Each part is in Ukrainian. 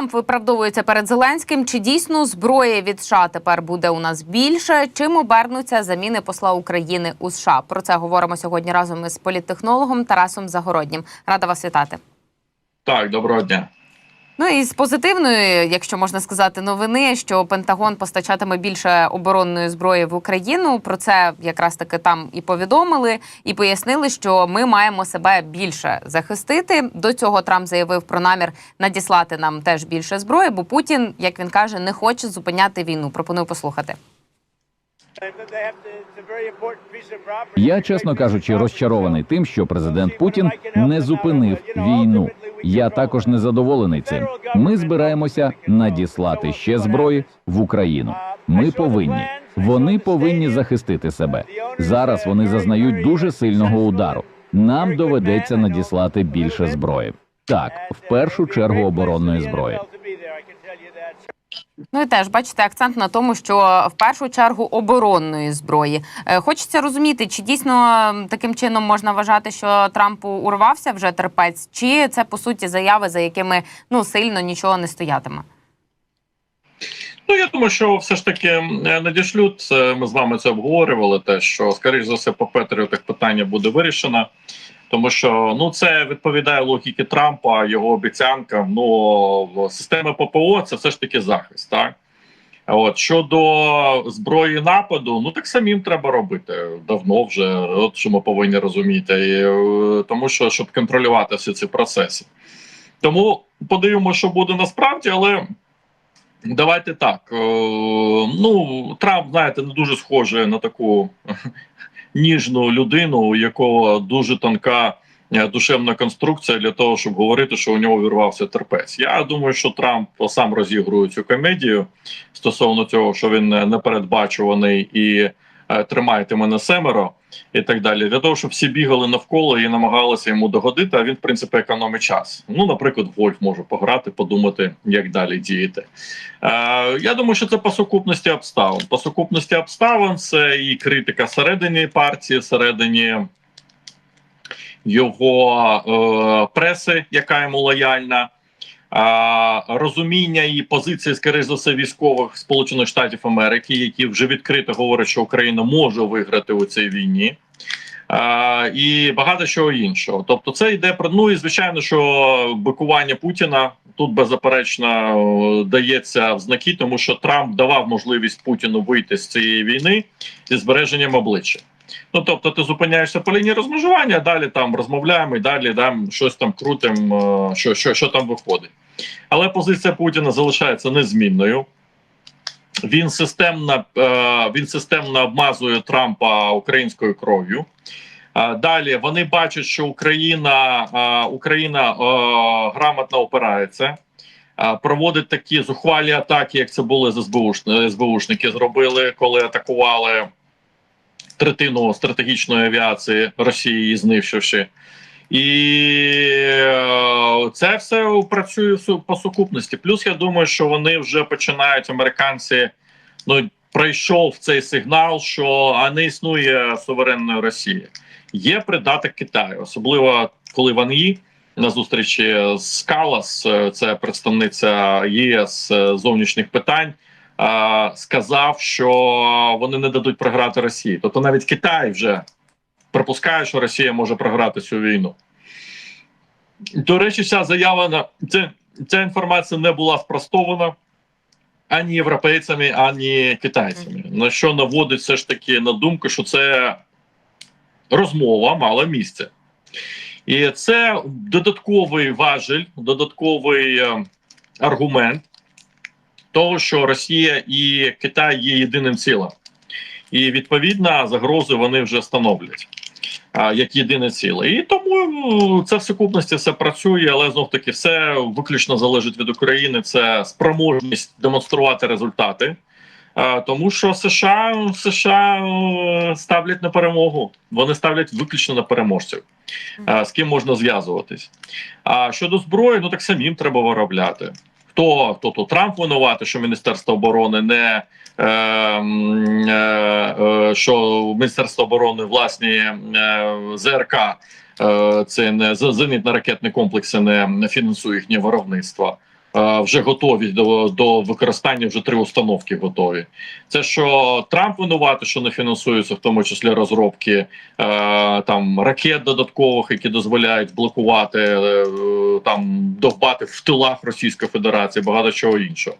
Трамп виправдовується перед Зеленським. Чи дійсно зброї від США тепер буде у нас більше? Чим обернуться заміни посла України у США? Про це говоримо сьогодні разом із політтехнологом Тарасом Загороднім. Рада вас вітати. Так, доброго дня. Ну і з позитивної, якщо можна сказати, новини, що Пентагон постачатиме більше оборонної зброї в Україну. Про це якраз таки там і повідомили, і пояснили, що ми маємо себе більше захистити. До цього Трамп заявив про намір надіслати нам теж більше зброї, бо Путін, як він каже, не хоче зупиняти війну. Пропоную послухати. Я, чесно кажучи, розчарований тим, що президент Путін не зупинив війну. Я також не задоволений цим. Ми збираємося надіслати ще зброї в Україну. Ми повинні. Вони повинні захистити себе. Зараз вони зазнають дуже сильного удару. Нам доведеться надіслати більше зброї. Так, в першу чергу оборонної зброї. Ну і теж бачите акцент на тому, що в першу чергу оборонної зброї. Е, Хочеться розуміти, чи дійсно таким чином можна вважати, що Трампу урвався вже терпець, чи це по суті заяви, за якими ну сильно нічого не стоятиме. Ну я думаю, що все ж таки е, надішлють. Це Ми з вами це обговорювали. Те, що скоріш за все по патріотах питання буде вирішено, тому що ну це відповідає логіки Трампа, його обіцянкам. Ну система ППО це все ж таки захист. Так от щодо зброї нападу, ну так самим треба робити давно вже. От що ми повинні розуміти, І, е, тому що щоб контролювати всі ці процеси. Тому подивимося, що буде насправді, але. Давайте так. Е, ну, Трамп, знаєте, не дуже схожий на таку ніжну людину, у якого дуже тонка е, душевна конструкція для того, щоб говорити, що у нього вірвався терпець. Я думаю, що Трамп сам розігрує цю комедію стосовно цього, що він е, непередбачуваний і е, тримайте мене семеро. І так далі, для того, щоб всі бігали навколо і намагалися йому догодити. А він, в принципі, економить час. Ну, наприклад, Вольф може пограти, подумати, як далі діяти. Е, я думаю, що це по сукупності обставин. По сукупності обставин це і критика всередині партії, всередині його е, преси, яка йому лояльна. Розуміння і позиції, скоріш за все, військових Сполучених Штатів Америки, які вже відкрито говорять, що Україна може виграти у цій війні, а, і багато чого іншого. Тобто, це йде про ну і звичайно, що бикування Путіна тут беззаперечно дається в знаки, тому що Трамп давав можливість Путіну вийти з цієї війни зі збереженням обличчя. Ну тобто, ти зупиняєшся по лінії розмежування, далі там розмовляємо і далі там щось там крутимо, що, що, що там виходить. Але позиція Путіна залишається незмінною. Він системно е, він системно обмазує Трампа українською кров'ю. Е, Далі вони бачать, що Україна е, Україна е, грамотно опирається, е, проводить такі зухвалі атаки, як це були з СБУш, СБУшники зробили, коли атакували третину стратегічної авіації Росії, знищивши. І е, це все працює по сукупності. Плюс я думаю, що вони вже починають американці. Ну пройшов цей сигнал, що а не існує суверенної Росії. Є придаток Китаю, особливо коли Ван Ї на зустрічі з Калас, е, це представниця ЄС е, зовнішніх питань. Е, Сказав, що вони не дадуть програти Росії. Тобто навіть Китай вже припускає, що Росія може програти цю війну. До речі, ця заява на ця інформація не була спростована ані європейцями, ані китайцями. На що наводить все ж таки на думку, що це розмова мала місце. І це додатковий важель, додатковий е, аргумент того, що Росія і Китай є єдиним цілим. І відповідно загрози вони вже становлять як єдине ціле. І тому це в сукупності все працює, але знов таки все виключно залежить від України. Це спроможність демонструвати результати. Тому що США США е, ставлять на перемогу. Вони ставлять виключно на переможців, з ким можна зв'язуватись. А щодо зброї, ну так самим треба виробляти. Хто то то Трамп винуватий, що Міністерство оборони не е, е, е, що Міністерство оборони власні е, ЗРК, е, це не з- зенітно-ракетні комплекси не фінансує їхнє виробництво. Е, вже готові до, до використання. Вже три установки готові. Це що Трамп винуватий, що не фінансуються, в тому числі розробки е, там ракет додаткових, які дозволяють блокувати е, там довбати в тилах Російської Федерації, багато чого іншого.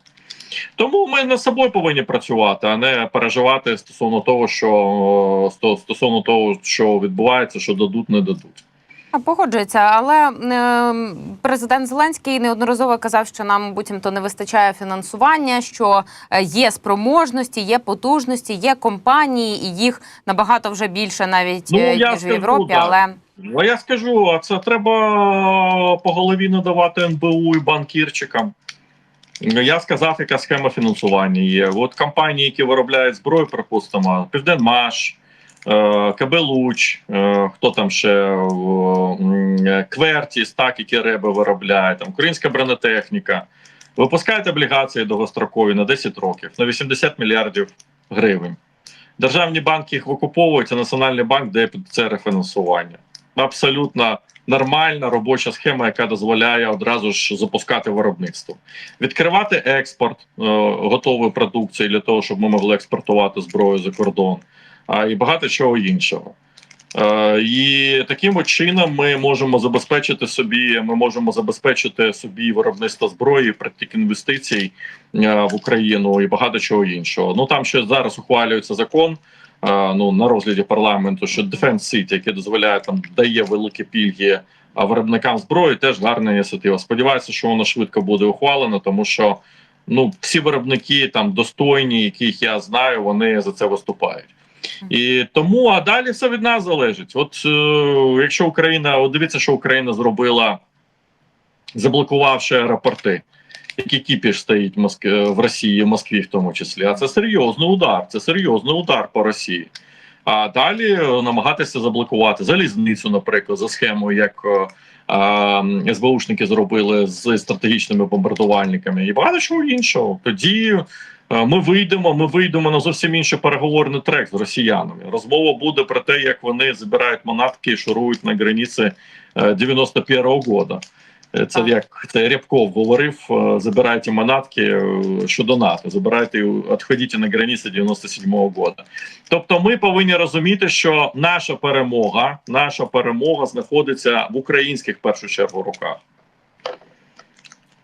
Тому ми над собою повинні працювати, а не переживати стосовно того, що стосовно того, що відбувається, що дадуть, не дадуть. Погоджується, але е, президент Зеленський неодноразово казав, що нам буцімто не вистачає фінансування, що е, є спроможності, є потужності, є компанії, і їх набагато вже більше навіть Ну, е, ніж в Європі. да. Але Ну я скажу, а це треба по голові надавати НБУ і банкірчикам. Я сказав, яка схема фінансування є. От компанії, які виробляють зброю, припустимо, Південмаш, КБ Луч, е, хто там ще е, Квертіс, так, які реби виробляють, там українська бронетехніка. Випускають облігації довгострокові на 10 років, на 80 мільярдів гривень. Державні банки їх викуповують, а Національний банк дає під це рефінансування. Абсолютно нормальна робоча схема, яка дозволяє одразу ж запускати виробництво, відкривати експорт е, готової продукції для того, щоб ми могли експортувати зброю за кордон, і багато чого іншого. Е, і таким чином ми можемо забезпечити собі. Ми можемо забезпечити собі виробництво зброї, притік інвестицій е, в Україну і багато чого іншого. Ну там ще зараз ухвалюється закон. е, Ну на розгляді парламенту, що Defense City, який дозволяє там дає великі пільги виробникам зброї, теж гарна ініціатива. Сподіваюся, що воно швидко буде ухвалено, тому що ну всі виробники там достойні, яких я знаю, вони за це виступають. І тому а далі все від нас залежить. От е, якщо Україна, от дивіться, що Україна зробила, заблокувавши аеропорти, який кіпіш стоїть в Моск... в Росії, в Москві в тому числі. А це серйозний удар. Це серйозний удар по Росії. А далі е, намагатися заблокувати залізницю, наприклад, за схемою, як е, СБУшники зробили з стратегічними бомбардувальниками, і багато чого іншого. Тоді е, ми вийдемо. Ми вийдемо на зовсім інший переговорний трек з росіянами. Розмова буде про те, як вони збирають манатки і шурують на границі е, 91-го года. Е, Це як це Рябков говорив: е, забирайте манатки е, щодо НАТО, забирайте відходіть на границі 97-го года. Тобто, ми повинні розуміти, що наша перемога, наша перемога знаходиться в українських в першу чергу руках.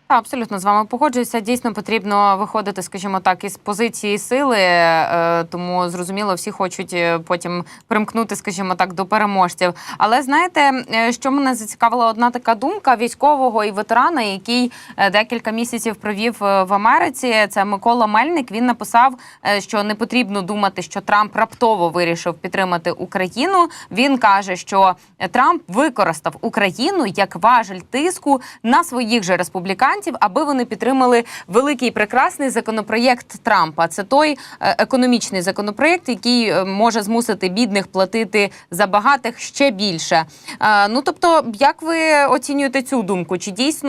Абсолютно з вами погоджуюся. Дійсно потрібно виходити, скажімо так, із позиції сили, е, тому зрозуміло, всі хочуть е, потім примкнути, скажімо так, до переможців. Але знаєте, е, що мене зацікавила одна така думка військового і ветерана, який декілька місяців провів в Америці. Це Микола Мельник. Він написав, що не потрібно думати, що Трамп раптово вирішив підтримати Україну. Він каже, що Трамп використав Україну як важель тиску на своїх же республіканців, аби вони підтримали великий прекрасний законопроєкт Трампа. Це той е, економічний законопроєкт, який е, може змусити бідних платити за багатих ще більше. Е, Ну тобто, як ви оцінюєте цю думку? Чи дійсно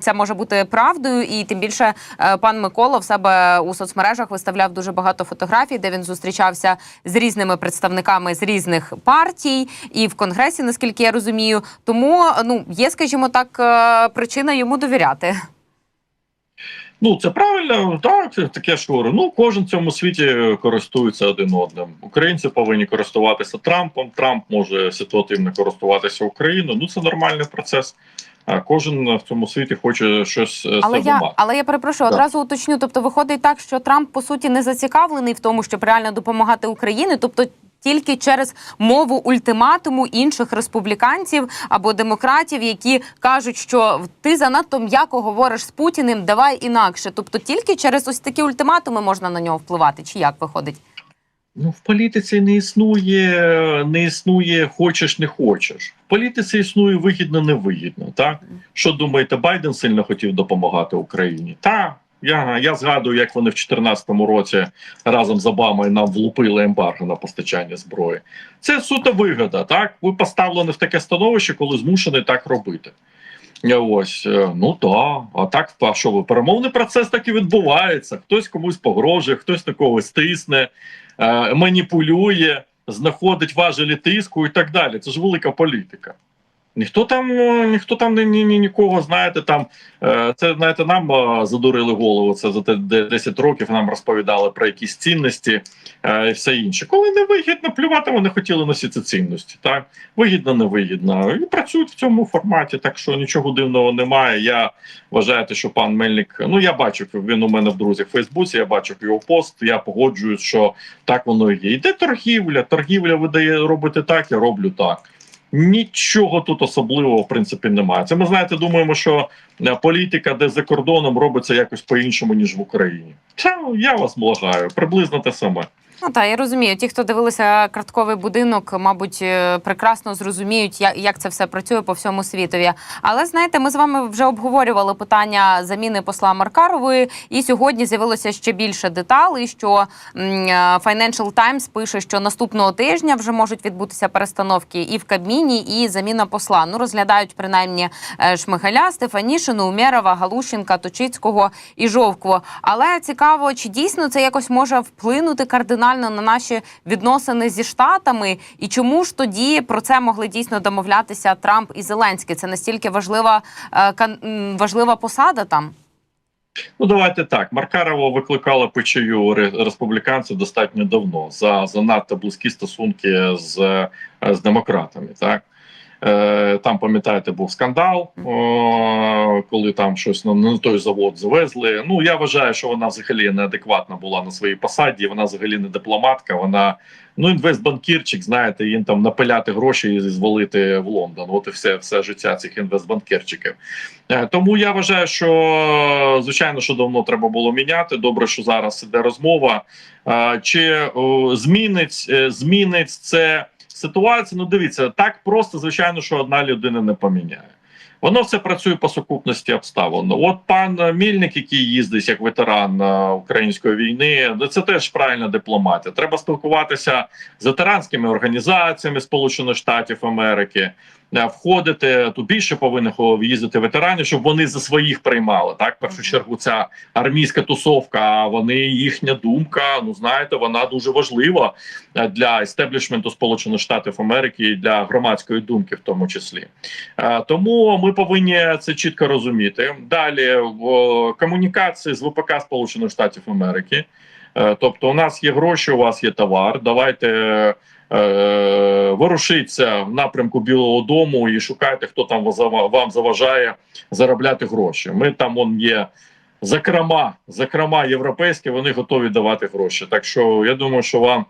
це може бути правдою? І тим більше пан Микола в себе у соцмережах виставляв дуже багато фотографій, де він зустрічався з різними представниками з різних партій і в конгресі, наскільки я розумію. Тому ну є, скажімо так, причина йому довіряти. Ну це правильно, так це таке говорю. Ну кожен в цьому світі користується один одним. Українці повинні користуватися Трампом. Трамп може ситуативно користуватися Україною. Ну це нормальний процес. Кожен в цьому світі хоче щось е, Але я, мати. але я перепрошую, Так. одразу уточню. Тобто, виходить так, що Трамп по суті не зацікавлений в тому, щоб реально допомагати Україні, тобто. Тільки через мову ультиматуму інших республіканців або демократів, які кажуть, що ти занадто м'яко говориш з Путіним, давай інакше. Тобто тільки через ось такі ультиматуми можна на нього впливати, чи як виходить? Ну, в політиці не існує, не існує хочеш, не хочеш. В політиці існує вигідно, невигідно. Так що думаєте, Байден сильно хотів допомагати Україні? Так. Я, я згадую, як вони в 2014 році разом з Обамою нам влупили ембарго на постачання зброї. Це суто вигода. Так, ви поставлені в таке становище, коли змушені так робити. Ось е, ну так, а так а що ви перемовний процес так і відбувається. Хтось комусь погрожує, хтось на когось тисне, е, маніпулює, знаходить важелі тиску і так далі. Це ж велика політика. Ніхто там, е, ніхто там ні, ні, ні- нікого, знаєте, там е, це знаєте, нам е, задурили голову. Це за те де- 10 років нам розповідали про якісь цінності е, і все інше. Коли не вигідно, плювати вони хотіли носити цінності. Так вигідно, не вигідно. І працюють в цьому форматі, так що нічого дивного немає. Я вважаю, що пан Мельник. Ну я бачив, він у мене в друзях в Фейсбуці. Я бачив його пост. Я погоджуюсь, що так воно і є. Іде торгівля. Торгівля видає робити так, я роблю так. Нічого тут особливого в принципі немає. Це ми знаєте, думаємо, що е, політика, де за кордоном робиться якось по-іншому ніж в Україні. Та я вас благаю, приблизно те саме. Ну так, я розумію. Ті, хто дивилися картковий будинок, мабуть, е, прекрасно зрозуміють, як, це все працює по всьому світові. Але знаєте, ми з вами вже обговорювали питання заміни посла Маркарової, і сьогодні з'явилося ще більше деталей. Що е, Financial Times пише, що наступного тижня вже можуть відбутися перестановки і в Кабміні, і заміна посла. Ну розглядають принаймні е, Шмигаля, Стефанішину, Умєрова, Галущенка, Точицького і Жовкво. Але цікаво, чи дійсно це якось може вплинути кардинально на наші відносини зі штатами, і чому ж тоді про це могли дійсно домовлятися Трамп і Зеленський? Це настільки важлива е, важлива посада там. Ну давайте так. Маркарова викликала печію ре- республіканців достатньо давно за занадто близькі стосунки з, е, з демократами. Так там пам'ятаєте, був скандал, коли там щось на, на той завод завезли. Ну я вважаю, що вона взагалі неадекватна була на своїй посаді. Вона взагалі не дипломатка. Вона ну інвестбанкірчик, знаєте, їм там напиляти гроші і звалити в Лондон. От і все, все життя цих інвестбанкірчиків. Е, Тому я вважаю, що звичайно, що давно треба було міняти. Добре, що зараз іде розмова. Е, Чи змінить, е, змінить це ситуацію? Ну, дивіться, так просто, звичайно, що одна людина не поміняє. Воно все працює по сукупності обставин. От пан Мільник, який їздить як ветеран е, української війни, ну, це теж правильна дипломатія. Треба спілкуватися з ветеранськими організаціями Сполучених Штатів Америки. Входити тут більше повинних їздити ветеранів, щоб вони за своїх приймали. Так, в першу чергу, ця армійська тусовка. А вони їхня думка. Ну знаєте, вона дуже важлива е, для естеблішменту Сполучених Штатів Америки і для громадської думки, в тому числі. Е, Тому ми повинні це чітко розуміти. Далі в комунікації з ВПК Сполучених Штатів Америки. Е, Тобто, у нас є гроші, у вас є товар. Давайте ворушіться в напрямку Білого Дому і шукайте, хто там вам заважає заробляти гроші. Ми там он є. Зокрема, зокрема, європейські, вони готові давати гроші. Так що я думаю, що вам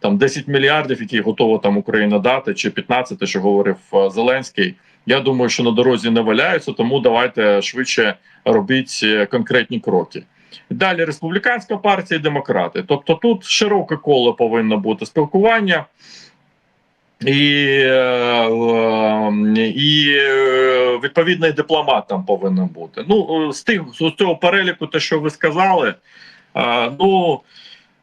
там 10 мільярдів, які готова там Україна дати, чи 15, що говорив е, Зеленський. Я думаю, що на дорозі не валяються, тому давайте швидше робіть е, конкретні кроки. Далі республіканська партія і демократи. Тобто тут широке коло повинно бути спілкування. І, е, і е, відповідний дипломат там повинен бути. Ну, е, з тих з цього переліку, те, що ви сказали, ну,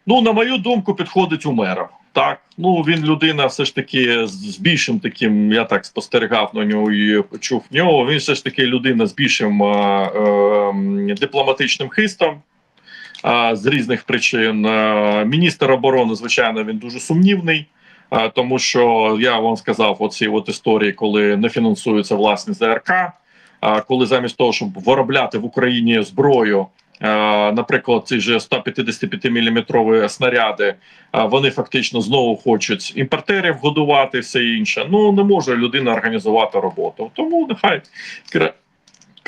ну на мою думку, підходить Умеров. Так, ну він людина, все ж таки, з більшим таким. Я так спостерігав на нього і чув нього. Він все ж таки людина з більшим е, е, дипломатичним хистом. е, З різних причин Е, міністр оборони, звичайно, він дуже сумнівний. Е, Тому що я вам сказав оці от історії, коли не фінансується власні ЗРК, е, коли замість того, щоб виробляти в Україні зброю, наприклад, ці ж 155 мм снаряди, е, вони фактично знову хочуть імпортерів годувати, все інше. Ну не може людина організувати роботу. Тому нехай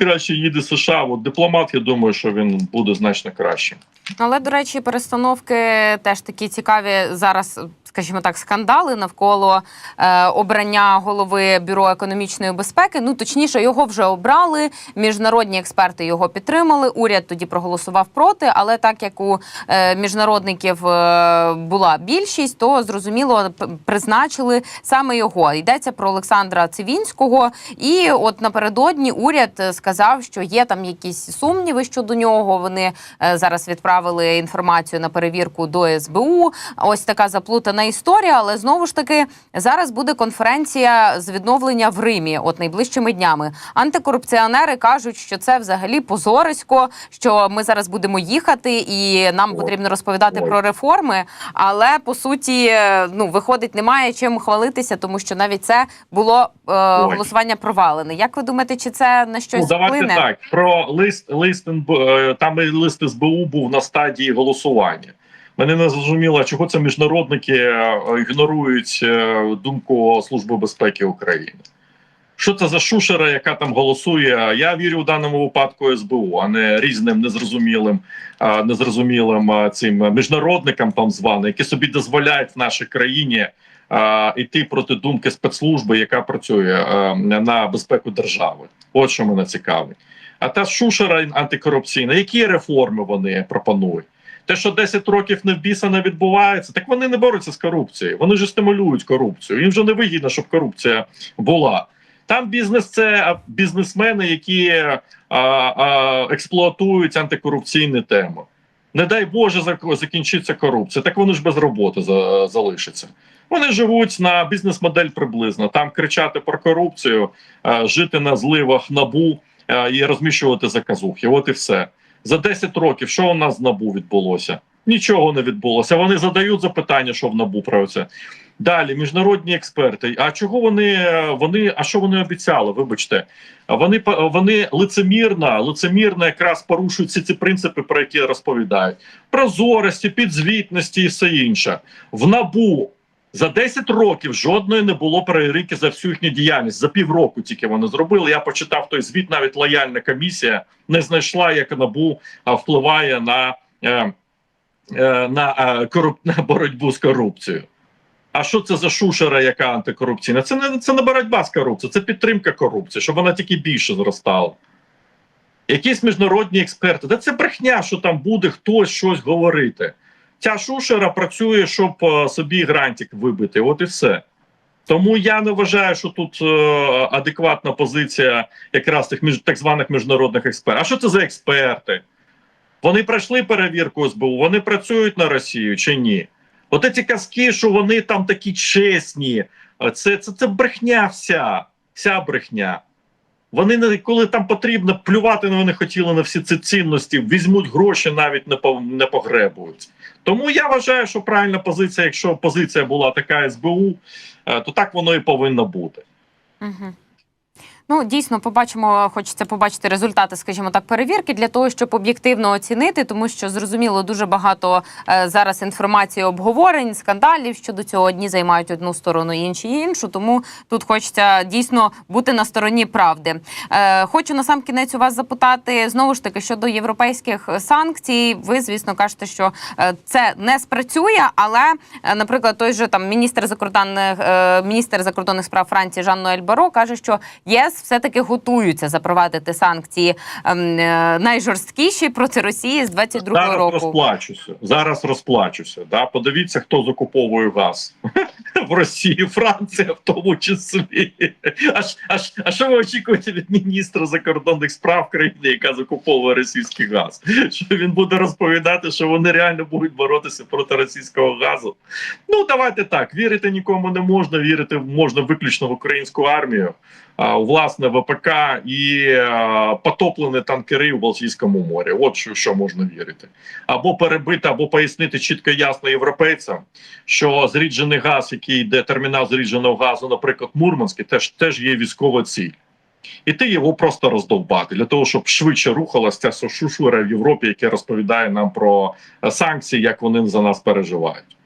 краще їде США. От дипломат, я думаю, що він буде значно краще. Але до речі, перестановки теж такі цікаві зараз. Скажімо так, скандали навколо е, обрання голови бюро економічної безпеки. Ну точніше, його вже обрали. Міжнародні експерти його підтримали. Уряд тоді проголосував проти. Але так як у е, міжнародників е, була більшість, то зрозуміло призначили саме його. Йдеться про Олександра Цивінського. І от напередодні уряд е, сказав. що є там якісь сумніви щодо нього. Вони е, зараз відправили інформацію на перевірку до СБУ. Ось така заплутана історія. Але знову ж таки зараз буде конференція з відновлення в Римі, от найближчими днями. Антикорупціонери кажуть, що це взагалі позорисько, що ми зараз будемо їхати, і нам потрібно розповідати про реформи. Але по суті, е, ну виходить, немає чим хвалитися, тому що навіть це було е, голосування провалене. Як ви думаєте, чи це на щось давайте вплине? так. Про лист лист е, там і лист СБУ був на стадії голосування. Мене не зрозуміло, чого це міжнародники е, ігнорують е, думку Служби безпеки України. Що це за шушера, яка там голосує? Я вірю в даному випадку СБУ, а не різним незрозумілим, незрозумілим цим міжнародникам там званим, які собі дозволяють в нашій країні йти проти думки спецслужби, яка працює на безпеку держави. От що мене цікавить. А та шушера антикорупційна, які реформи вони пропонують? Те, що 10 років не біса не відбувається, так вони не борються з корупцією. Вони ж стимулюють корупцію. Їм вже не вигідно, щоб корупція була. Там бізнес це бізнесмени, які а, а, експлуатують антикорупційні теми. Не дай Боже, зак- закінчиться корупція. Так вони ж без роботи за, залишаться. Вони живуть на бізнес-модель приблизно. Там кричати про корупцію, жити на зливах набу і розміщувати заказухи. От і все. За 10 років, що у нас з набу відбулося? Нічого не відбулося. Вони задають запитання, що в набу про це. Далі, міжнародні експерти. А чого вони вони? А що вони обіцяли? Вибачте, вони вони лицемірно, лицемірно якраз порушують всі ці принципи, про які розповідають: прозорості, підзвітності і все інше. В набу за 10 років жодної не було перевірки за всю їхню діяльність. За півроку тільки вони зробили. Я почитав той звіт. Навіть лояльна комісія не знайшла, як набу впливає на, е, е, на, е, коруп... на боротьбу з корупцією. А що це за шушера, яка антикорупційна? Це не це не боротьба з корупцією, це підтримка корупції, щоб вона тільки більше зростала. Якісь міжнародні експерти, да це брехня, що там буде хтось щось говорити. Ця шушера працює, щоб е, собі грантик вибити. От і все. Тому я не вважаю, що тут е, адекватна позиція якраз тих між так званих міжнародних експертів. А що це за експерти? Вони пройшли перевірку СБУ, вони працюють на Росію чи ні? От ці казки, що вони там такі чесні, е, це, це, це брехня вся, вся брехня. Вони не коли там потрібно плювати, на вони хотіли на всі ці цінності, візьмуть гроші, навіть не погребують. Тому я вважаю, що правильна позиція, якщо позиція була така СБУ, е, то так воно і повинно бути. Угу. Ну, дійсно, побачимо, хочеться побачити результати, скажімо так, перевірки для того, щоб об'єктивно оцінити, тому що зрозуміло дуже багато е, зараз інформації, обговорень, скандалів щодо цього. Одні займають одну сторону, інші іншу. Тому тут хочеться дійсно бути на стороні правди. Е, хочу на сам кінець у вас запитати знову ж таки щодо європейських санкцій. Ви, звісно, кажете, що е, це не спрацює, але, е, наприклад, той же там міністр закордонних е, міністр закордонних справ Франції Жан Ноель Баро каже, що ЄС все-таки готуються запровадити санкції ем, е, найжорсткіші проти Росії з 22-го року. розплачуся. Зараз розплачуся. Да? Подивіться, хто закуповує газ в Росії, Франція в тому числі. А, ж- а, що ви очікуєте від міністра закордонних справ країни, яка закуповує російський газ? Що він буде розповідати, що вони реально будуть боротися проти російського газу? Ну давайте так. Вірити нікому не можна. Вірити можна виключно в українську армію. а, власне ВПК і а, потоплені танкери у Балтійському морі. От що, що можна вірити, або перебити, або пояснити чітко ясно європейцям, що зріджений газ, який йде термінал зрідженого газу, наприклад, Мурманський, теж теж є військова ціль. І ти його просто роздовбати для того, щоб швидше рухалася ця шушура в Європі, яка розповідає нам про е, санкції, як вони за нас переживають.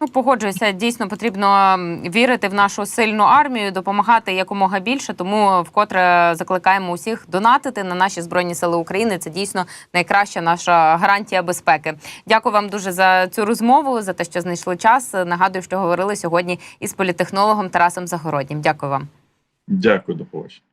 Ну, погоджуюся, дійсно потрібно вірити в нашу сильну армію, допомагати якомога більше. Тому вкотре закликаємо усіх донатити на наші збройні сили України. Це дійсно найкраща наша гарантія безпеки. Дякую вам дуже за цю розмову, за те, що знайшли час. Нагадую, що говорили сьогодні із політехнологом Тарасом Загороднім. Дякую вам. Дякую, до побачення.